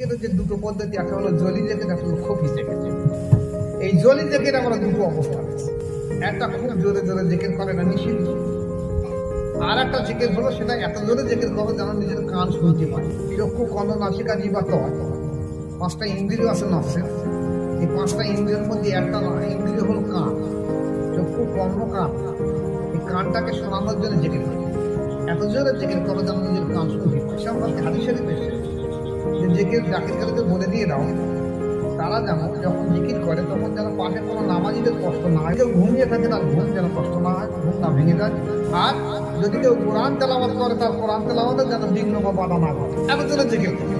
যে দুটো পদ্ধতি একটা হলো জলি জ্যাকেট একটা হলো খফি জ্যাকেট এই জলি জ্যাকেট আমরা দুটো অবস্থা আছে। একটা খুব জোরে জোরে জ্যাকেট করে না নিষিদ্ধ। আর একটা জ্যাকেট হলো সেটা এত জোরে জ্যাকেট করো যেন নিজের কান শুনতে পায় চক্ষু কর্ণ নাসিকা জিবা তো পাঁচটা ইন্দ্রিয় আছে নফসের এই পাঁচটা ইন্দ্রিয়ের মধ্যে একটা ইন্দ্রিয় হলো কান। চক্ষু কর্ণ কান। এই কানটাকে শোনানোর জন্য জেগে করে এত জোরে জেগে করো যেন নিজের কান শুনতে পায় সে আমরা হাদিসের এসেছে যে জাকির খালিকে বলে দিয়ে দাও, তারা যেন যখন জিকির করে, তখন যেন পাশে কোনো নামাজিদের কষ্ট না হয়, কেউ ঘুমিয়ে থাকে তার ঘুম যেন কষ্ট না হয়, ঘুম না ভেঙে যায়। আর যদি কেউ কোরআন তেলাবাদ করে, তার কোরআন তেলাবাদের যেন বিঘ্ন বা বাধা না ঘটে এত জোরে জিকির করে।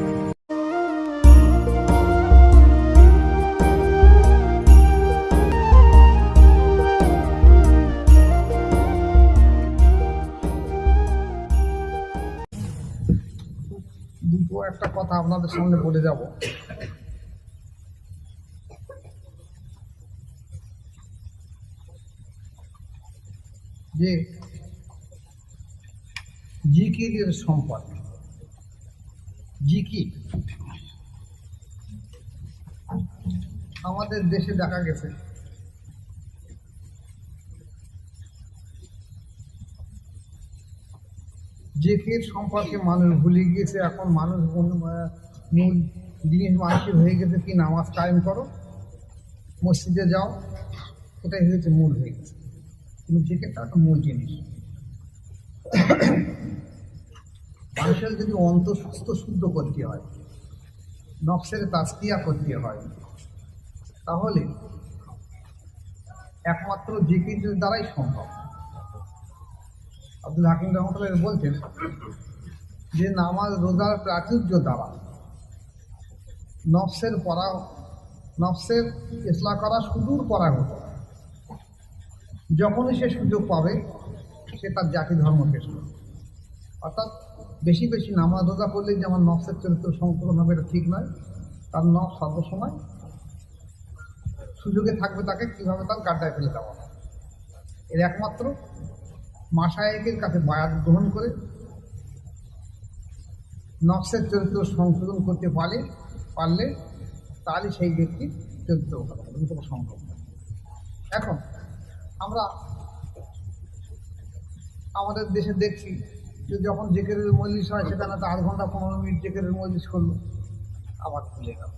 দুটো একটা কথা আপনাদের সামনে বলে যাব। যে জিকিরের সম্পদ, জিকির। আমাদের দেশে দেখা গেছে জিকির সম্পর্কে মানুষ ভুলে গিয়েছে, এখন মানুষ মূল জিনিস মানুষের হয়ে গেছে কি নামাজ কায়েম করো, মসজিদে যাও, এটাই হয়েছে মূল হয়ে গেছে। কিন্তু জিকিরটা একটা মূল জিনিস। মানুষের যদি অন্তর শুদ্ধ করতে হয়, নকশের তাস্তিয়া করতে হয়, তাহলে একমাত্র জিকির দ্বারাই সম্ভব। আব্দুল হাকিম রহমতুল্লাহ বলছেন যে নামাজ রোজার প্রাচুর্য দ্বারা নফসের পরা নফসের ইসলাম করা সুদূর পরা হতো। যখনই সে সুযোগ পাবে, সে তার জাতি ধর্ম পেশ করবে। অর্থাৎ বেশি বেশি নামাজ রোজা করলে যে আমার নফসের চরিত্র সংশোধন হবে, এটা ঠিক নয়। তার নফ সর্বসময় সুযোগে থাকবে তাকে, কীভাবে তার গাড্ডায় ফেলে দেওয়া এর একমাত্র মাসায়েকের কাছে বায়াত গ্রহণ করে নকশের চরিত্র সংশোধন করতে পারলে পারলে তাহলে সেই ব্যক্তি চরিত্র এটা সম্ভব এখন আমরা আমাদের দেশে দেখছি যে যখন জেকেরের মজলিস হয়, সেখানে তো আধ ঘণ্টা, পনেরো মিনিট জেকেরের মজলিস করল, আবার ভুলে গেল।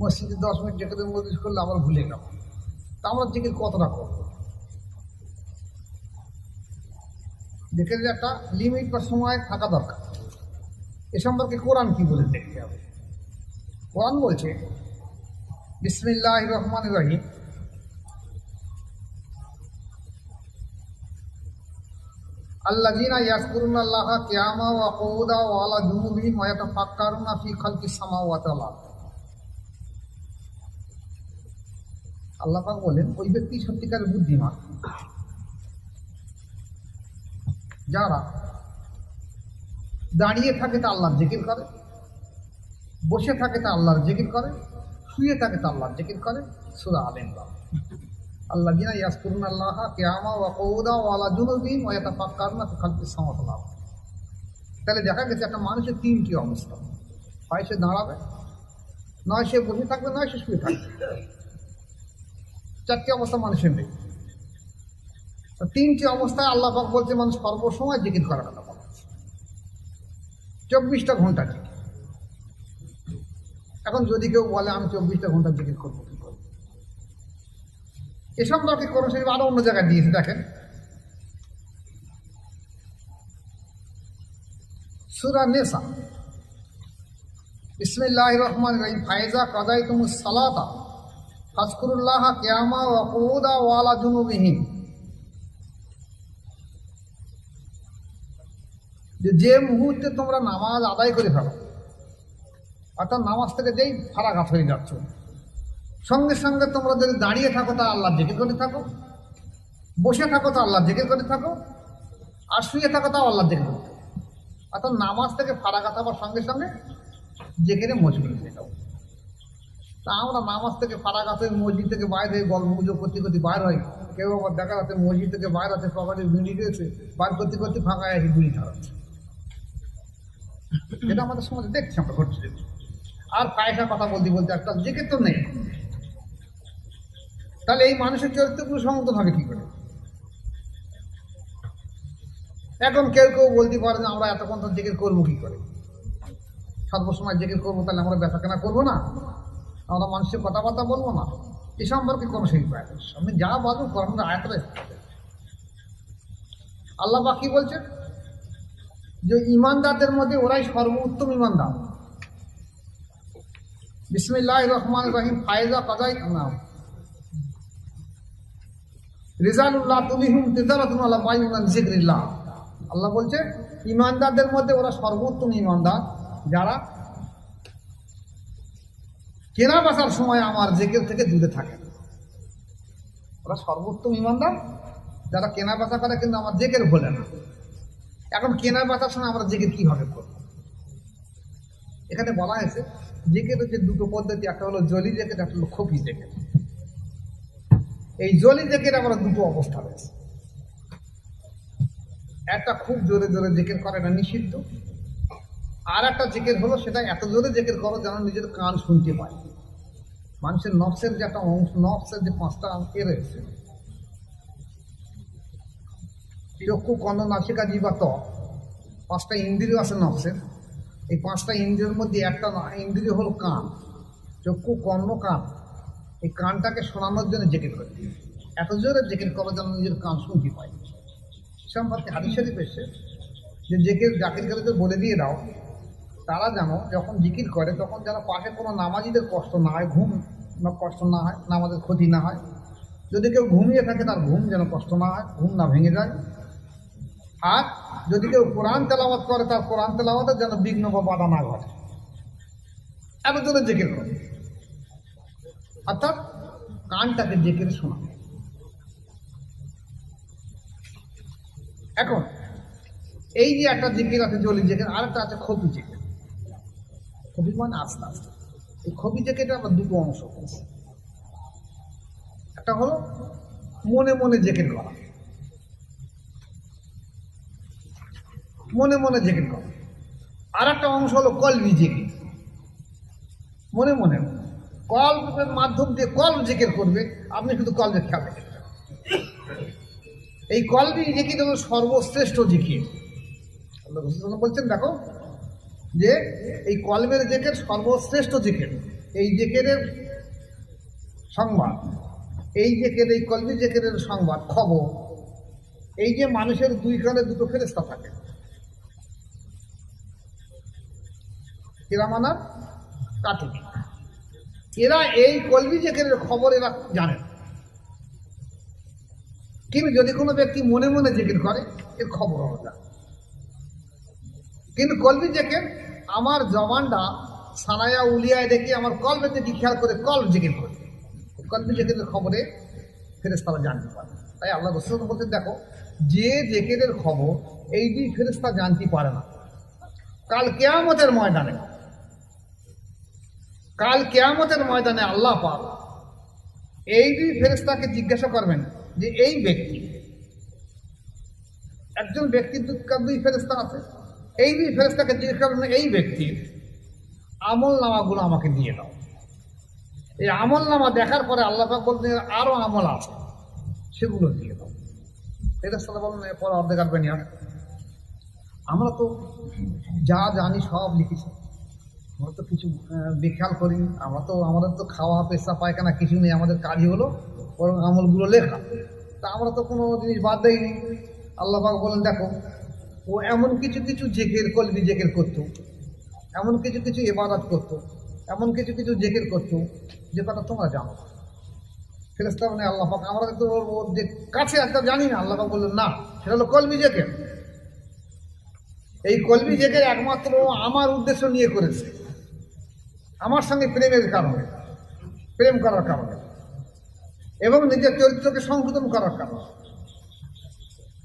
মসজিদে দশ মিনিট জেকেরের মজলিস করলে, আবার ভুলে গেল। তা আমরা জেকের কতটা করব? দেখে যে একটা লিমিট বা সময় থাকা দরকার। এ সম্পর্কে কোরআন কি বলে দেখতে হবে। কোরআন বলছে বিসমিল্লাহ রহমান রহিম। আল্লাযীনা ইয়াযকুরুনা আল্লাহা কিয়ামা ওয়া কুউদা ওয়া আলা জুনুবিহিম ওয়া ইয়াতাফাক্কারুনা ফি খালকিস সামাওয়াতি ওয়াল আরদ। আল্লাহ পাক বলেন, ওই ব্যক্তি সত্যিকারের বুদ্ধিমান। যারা দাঁড়িয়ে থাকে তা আল্লাহর জিকির করে, বসে থাকে তা আল্লাহর জিকির করে, শুয়ে থাকে তা আল্লাহর জিকির করে, সুরা আল ইমরান। আল্লাহ জিনা ইয়াসকুরুন আল্লাহ কিয়ামা ওয়া কৌদা ওয়া আলা ওয়া ইয়াতাফাক্কারুনা ফি খালকিস সামাওয়াতি ওয়াল আরদ। তাহলে দেখা গেছে একটা মানুষের তিনটি অবস্থা। হয় সে দাঁড়াবে, নয় সে বসে থাকবে, নয় সে শুয়ে থাকবে। চারটি অবস্থা মানুষের নেই। তো তিনটি অবস্থায় আল্লাহ পাক বলছে, মানুষ সর্বসময় জিকির করার কথা বলা হচ্ছে। চব্বিশটা ঘণ্টা জিকির। এখন যদি কেউ বলে, আমি চব্বিশটা ঘণ্টা জিকির করব, কি করব? এ সম্পর্কে কোনো শরীর আরও অন্য জায়গায় দিয়েছে, দেখেন। সুরা নেশা ইসমিল্লাহ রহমান রহিম। ফায়জা কাদাই তুমুস সালাতা ফাজকুরুল্লাহ কিয়ামা ওয়া কুউদা ওয়া আলা জুনুবিহিম যে যে মুহূর্তে তোমরা নামাজ আদায় করে ফেলো, অর্থাৎ নামাজ থেকে যেই ফারাঘাত হয়ে যাচ্ছ, সঙ্গে সঙ্গে তোমরা যদি দাঁড়িয়ে থাকো তা আল্লাহ জেগে করে থাকো, বসে থাকো তা আল্লাহ জেগে করে থাকো, আর শুয়ে থাকো তাও আল্লাহ জেগে করে থাকো। অর্থাৎ নামাজ থেকে ফারাঘাত হওয়ার সঙ্গে সঙ্গে জেগে মজবুত হয়ে যাও। তা আমরা নামাজ থেকে ফারাঘাত হয়ে মসজিদ থেকে বাইরে হয়ে গল্প গুজব করতে করতে বাইর হয় কেউ আবার দেখা যাচ্ছে মসজিদ থেকে বাইরে আছে পকেটে বিড়ি রয়েছে বার করতে করতে ফাঁকা আছে বিড়ি ধরাচ্ছে যেটা আমাদের সমাজে দেখছি, আমরা ঘটছে। আর পায়সা কথা বলতে বলতে একটা জেকে তো নেই। তাহলে এই মানুষের চরিত্রগুলো সংশোধন হবে কি করে? এখন কেউ কেউ বলতে পারে যে, আমরা এতক্ষণ তো জেকের করব কি করে? সর্বসময় জেকের করব, তাহলে আমরা বেচা কেনা করব না। আমরা মানুষের কথাবার্তা বলব না। এ সম্পর্কে কোনো সেই নেই। আপনি যা বলবেন করেন আয়াতটা আল্লাহ বা কি বলছেন? যে ইমানদারদের মধ্যে ওরাই সর্বোত্তম ইমানদার। বিসমিল্লাহ রহমান রহিম, ফায়জা কাজাই নাম রিজালুল্লাহ তুলিহুম তিজারাতুন আলা বাইনান জিকরিল্লাহ আল্লাহ বলছে, ইমানদারদের মধ্যে ওরা সর্বোত্তম ইমানদার। যারা কেনা বেচার সময় আমার জেকের থেকে দূরে থাকে ওরা সর্বোত্তম ইমানদার। যারা কেনা বেচা করে কিন্তু আমার জেকের ভোলে না। এখন কেনা বেচার সময় আমরা জেকের কীভাবে করব? এখানে বলা হয়েছে জেকের যে দুটো পদ্ধতি, একটা হলো জলি জেকেট একটা হলো খপি জেকেট এই জলি জেকের আমরা দুটো অবস্থা রয়েছে। একটা খুব জোরে জোরে জেকের করে না নিষিদ্ধ। আর একটা জেকের হলো, সেটা এত জোরে জেকের করো যেন নিজের কান শুনতে পায়। মানুষের নফসের যে একটা অংশ নফসের যে পাঁচটা এ রয়েছে চক্ষু কর্ণ নাসিকা জীবা ত্বক পাঁচটা ইন্দ্রিয় আছে নফসের এই পাঁচটা ইন্দ্রিয়ের মধ্যে একটা ইন্দ্রিয় হলো কান। চক্ষু কর্ণ কান। এই কানটাকে শোনানোর জন্য জেকেট করে এত জোরে জেকেট করার জন্য নিজের কান শুনতে পায়। সম্পর্কে হাদিস শরীফ এসছে যে জেকের, জাকির করে বলে দিয়ে দাও, তারা যেন যখন জিকির করে, তখন যেন পাশে কোনো নামাজিদের কষ্ট না হয়, ঘুম কষ্ট না হয়, নামাজের ক্ষতি না হয়। যদি কেউ ঘুমিয়ে থাকে, তার ঘুম যেন কষ্ট না হয়, ঘুম না ভেঙে যায়। আর যদি কেউ কোরআন তেলাওয়াত করে, তার কোরআন তেলাওয়াতের যেন বিঘ্ন বা বাধা না ঘটে। এত জন্য জেকের করে। অর্থাৎ কানটাকে জেকের শোনা এখন, এই যে একটা জিকির আছে জলি জেকের আর একটা আছে খবি জেকের। খবি মানে আস্তে আস্তে। এই খবি জেকেটে আবার দুটো অংশ। একটা হলো মনে মনে জেকের করা। মনে মনে জেকের করা আর একটা অংশ হলো কলবি জেকের মনে মনে। কল্পের মাধ্যম দিয়ে কল জেকের করবে, আপনি শুধু কল্পের খেয়াল এই কলবি জিকির হলো সর্বশ্রেষ্ঠ ওয়াসাল্লাম বলছেন, দেখো, যে এই কলমের জেকের সর্বশ্রেষ্ঠ জেকের এই জেকেরের সংবাদ, এই জেকের এই কলবি জেকের সংবাদ, খবর, এই যে মানুষের দুই কানে দুটো ফেরেস্তা থাকে। কিরামানার কাটুক। এরা এই কলবি জেকের খবর এরা জানেন কিন্তু যদি কোনো ব্যক্তি মনে মনে জিকির করে, এর খবর হবে কিন্তু কলবি জেকের আমার জবানটা সানায়া উলিয়ায় দেখে আমার কলবে দেখি খেয়াল করে কল জিকির করে। কলবি জেকেরের খবরে ফেরেস্তারা জানতে পারে। তাই আল্লাহ রসুল বলতে দেখো, যে জেকেরের খবর, এই দুই ফেরেস্তা জানতে পারে না। কাল কেয়ামতের ময়দানে কাল কেয়ামতের ময়দানে আল্লাহ পাক এই দুই ফেরেস্তাকে জিজ্ঞাসা করবেন যে এই ব্যক্তি, একজন ব্যক্তির দুই ফেরেস্তা আছে, এই দুই ফেরেস্তাকে জিজ্ঞাসা করবেন, এই ব্যক্তির আমল নামাগুলো আমাকে দিয়ে দাও। এই আমল নামা দেখার পরে আল্লাহ পাক বলতেন এর আরও আমল আছে, সেগুলো দিয়ে দাও। ফেরেস্তারা বলেন এরপর অর্ধেক আর আমরা তো যা জানি সব লিখেছি। আমরা তো কিছু বেখেয়াল করি আমরা তো, আমাদের তো খাওয়া, পেশা, পায়খানা কিছু নেই। আমাদের কাজই হলো বরং আমলগুলো লেখা। তা আমরা তো কোনো জিনিস বাদ দেয়নি আল্লাহ পাক বলেন, দেখো, ও এমন কিছু কিছু জেকের কলবি জেকের করতো। এমন কিছু কিছু এবাদত করতো। এমন কিছু কিছু জেকের করতো যে কথা তোমরা জানো ফেরেস্তা মানে আল্লাহ পাক, আমরা তো ওর যে কাছে একটা জানি না। আল্লাহ পাক বললেন, না, সেটা হলো কলবি জেকের। এই কলবি জেকের একমাত্র আমার উদ্দেশ্য নিয়ে করেছে। আমার সঙ্গে প্রেমের কারণে, প্রেম করার কারণে, এবং নিজের চরিত্রকে সংশোধন করার কারণে।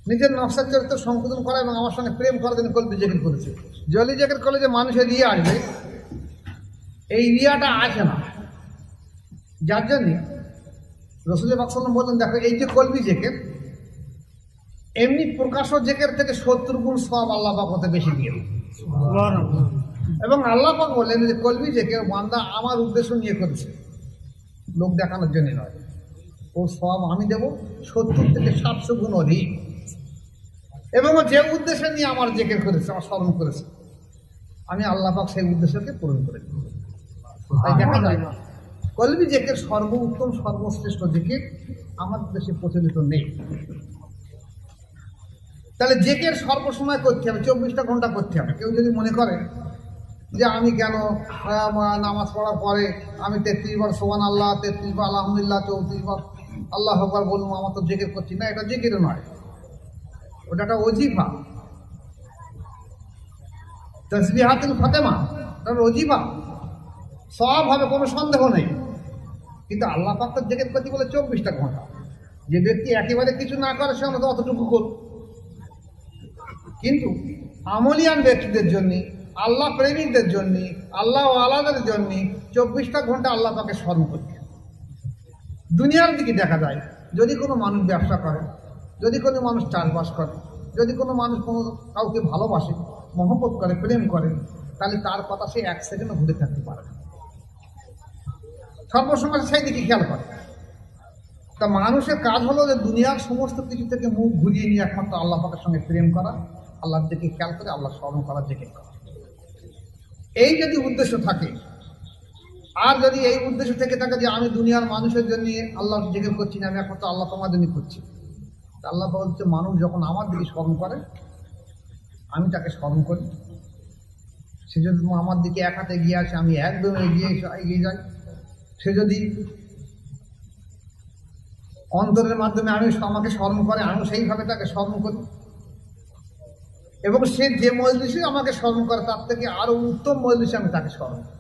নিজের নকশার চরিত্র সংশোধন করা এবং আমার সঙ্গে প্রেম করার জন্য কলবি জেকের করেছে জলি জেকের কলেজে মানুষের রিয়া আসবে, এই রিয়াটা আছে না। যার জন্যে রসুল বাকসাল্লাম বললেন, দেখো, এই যে কলবি জেকের এমনি প্রকাশ্য জেকের থেকে সত্তর গুণ সব আল্লাহ পাক বেশি দিয়ে। এবং আল্লাহ পাক বলেন যে কলবি জেকের বান্দা আমার উদ্দেশ্য নিয়ে করেছে লোক দেখানোর জন্য নয়। ও সব আমি দেব সত্তর থেকে সাতশো গুণ অধিক। এবং ও যে উদ্দেশ্য নিয়ে আমার জেকের করেছে আমার স্মরণ করেছে আমি আল্লাহ পাক সেই উদ্দেশ্যকে পূরণ করে তাই দেখা যায় কলবি জেকের সর্বোত্তম সর্বশ্রেষ্ঠ জেকের আমাদের দেশে প্রচলিত নেই। তাহলে জেকের সর্বসময় করতে হবে চব্বিশটা ঘণ্টা করতে হবে। কেউ যদি মনে করে যে আমি কেন নামাজ পড়ার পরে আমি তেত্রিশ বার সোহান আল্লাহ, তেত্রিশ বার আলহামদুলিল্লাহ, চৌত্রিশ বার আল্লাহ হকবার বলব, আমার তো জেকের করছি না, এটা জেকের নয়। ওটা একটা অজিফা তসবিহাতুল ফাতেমা ওটা অজিফা সব হবে কোনো সন্দেহ নেই। কিন্তু আল্লাহ পাক তো জেকের করছি বলে চব্বিশটা ঘণ্টা। যে ব্যক্তি একেবারে কিছু না করে, সে আমরা তো অতটুকু করুক। কিন্তু আমলিয়ান ব্যক্তিদের জন্য আল্লাহ প্রেমিকদের জন্য, আল্লাহ আলাদের জন্য চব্বিশটা ঘণ্টা আল্লাহ তাকে স্মরণ করতে দুনিয়ার দিকে দেখা যায়, যদি কোনো মানুষ ব্যবসা করে, যদি কোনো মানুষ চাষবাস করে, যদি কোনো মানুষ কোনো কাউকে ভালোবাসে, মহব্বত করে, প্রেম করে, তাহলে তার কথা সে এক সেকেন্ডও ঘুরে থাকতে পারে না। সর্বসময় সেই দিকে খেয়াল করে। তা মানুষের কাজ হলো যে দুনিয়ার সমস্ত কিছু থেকে মুখ ঘুরিয়ে নিয়ে একমাত্র আল্লাহ পাকের সঙ্গে প্রেম করা, আল্লাহর দিকে খেয়াল করে আল্লাহ স্মরণ করার দিকে করা। এই যদি উদ্দেশ্য থাকে, আর যদি এই উদ্দেশ্য থেকে থাকে যে আমি দুনিয়ার মানুষের জন্য আল্লাহ জিজ্ঞেস করছি না, আমি একমাত্র আল্লাহ তোমার জন্য করছি। আল্লাহ বলছে, মানুষ যখন আমার দিকে স্মরণ করে, আমি তাকে স্মরণ করি। সে যদি আমার দিকে এক হাতে এগিয়ে আসে, আমি একদম এগিয়ে এগিয়ে যাই। সে যদি অন্তরের মাধ্যমে আমি আমাকে স্মরণ করে আমি সেইভাবে তাকে স্মরণ করি। এবং সে যে মজলিসে আমাকে স্মরণ করে, তার থেকে আরও উত্তম মজলিসে আমি তাকে স্মরণ করি।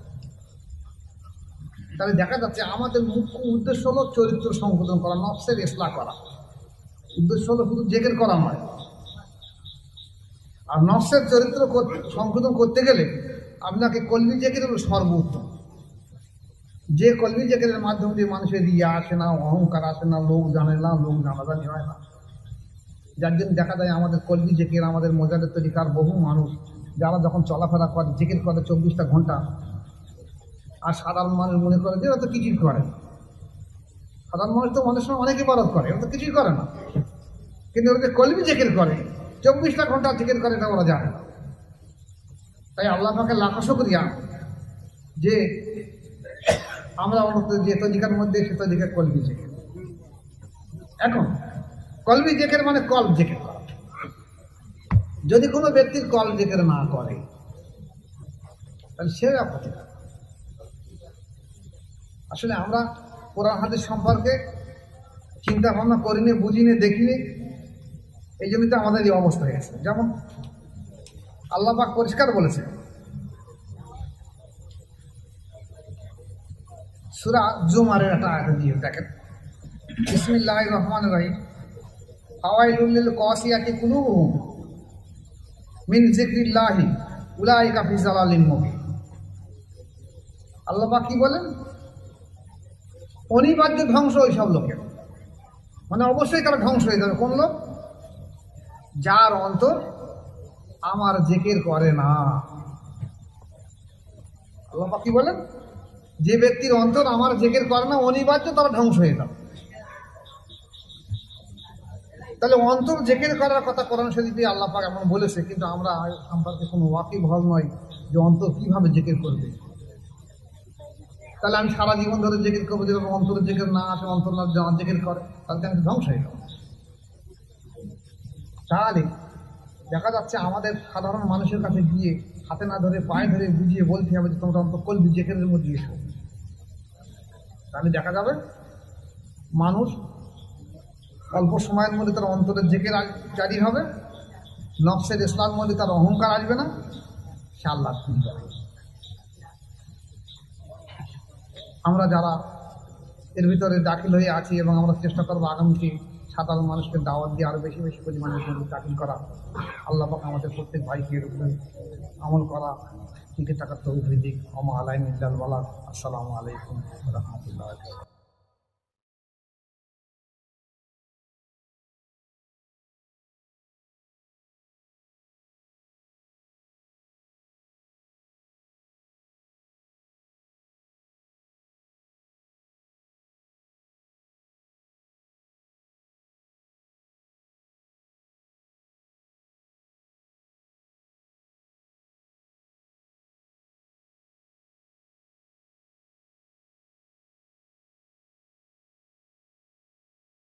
তাহলে দেখা যাচ্ছে আমাদের মুখ্য উদ্দেশ্য হলো চরিত্র সংশোধন করা, নফসের ইসলাহ করা। উদ্দেশ্য হলো শুধু জেকের করা নয়। আর নফসের চরিত্র সংশোধন করতে গেলে আপনাকে কলমি জেকের হলো সর্বোত্তম। যে কলমি জেকের মাধ্যম দিয়ে মানুষের ইয়ে আসে না, অহংকার আসে না, লোক জানে না, লোক জানাজানি হয় না। যার জন্য দেখা যায় আমাদের কলমি জেকের, আমাদের মজাদের তরিকার বহু মানুষ, যারা যখন চলাফেরা করে, জেকের করে চব্বিশটা ঘণ্টা। আর সাধারণ মানুষ মনে করে যে ওরা তো কিছুই করে। সাধারণ মানুষ তো অনেক সময় অনেক ইবাদত করে ওরা তো কিছুই করে না। কিন্তু ওরা যে কলমি জেকের করে, চব্বিশটা ঘণ্টা জেকের করে, এটা ওরা জানে না। তাই আল্লাহ পাকে লাখো শুক্রিয়া যে আমরা অন্তত যে তরিকার মধ্যে, সে তরিকা কলবি জেকের। এখন কলবি জেকের মানে কল জেকের করা যদি কোনো ব্যক্তির কল জেকের না করে, তাহলে সে আপত্তি আসলে আমরা কোরআন হাদিস সম্পর্কে চিন্তা ভাবনা করিনি, বুঝিনি, দেখিনি। এই জন্যই তো আমাদের এই অবস্থা হয়ে গেছে। যেমন আল্লাহ পাক পরিষ্কার বলেছে সুরা জুমারের একটা আয়াত দিয়ে দেখেন। বিসমিল্লাহ রহমান রহিম। হাওয়াইলুল্লিল কসিয়াতি কুলুবুহুম জিক্রিল্লাহি উলাইকা ফি জালালিন মুবিন আল্লাহ পাক কি বলেন? অনিবার্য ধ্বংস ওই সব লোকের। মানে অবশ্যই তারা ধ্বংস হয়ে যাবে। কোন লোক? যার অন্তর আমার জেকের করে না। আল্লাহ কি বলেন? যে ব্যক্তির অন্তর আমার জেকের করে না, অনিবার্য তারা ধ্বংস হয়ে যাবে। তাহলে অন্তর জেকের করার কথা কোরআন শরীফে আল্লাহ পাক এমন বলেছে, কিন্তু আমরা সম্পর্কে কোনো ওয়াকিব হল নয় যে অন্তর কীভাবে জেকের করবে। তাহলে আমি সারা জীবন ধরে জেকের করব, যেরকম অন্তরের জেকের না আসে, অন্তর না জেকের করে, তাহলে আমি ধ্বংস হয়ে যাব। তাহলে দেখা যাচ্ছে আমাদের সাধারণ মানুষের কাছে গিয়ে হাতে না ধরে পায়ে ধরে বুঝিয়ে বলতে হবে যে তোমরা অন্তর কলবি জেকের মধ্যে এসো। তাহলে দেখা যাবে, মানুষ অল্প সময়ের মধ্যে তার অন্তরের জেকের জারি হবে। নকশের ইসলাম মধ্যে তার অহংকার আসবে না। সে আল্লাহ আমরা যারা এর ভিতরে দাখিল হয়ে আছি এবং আমরা চেষ্টা করব আগামীতে সাধারণ মানুষকে দাওয়াত দিয়ে আরও বেশি বেশি পরিমাণে দাখিল করা। আল্লাহ পাক আমাদের প্রত্যেক ভাইকে এর উপরে আমল করা টিকে টাকার তৌফিক দিক। আমা আলাইন ইল্লাল আসসালামু আলাইকুম রহমতুল্লাহ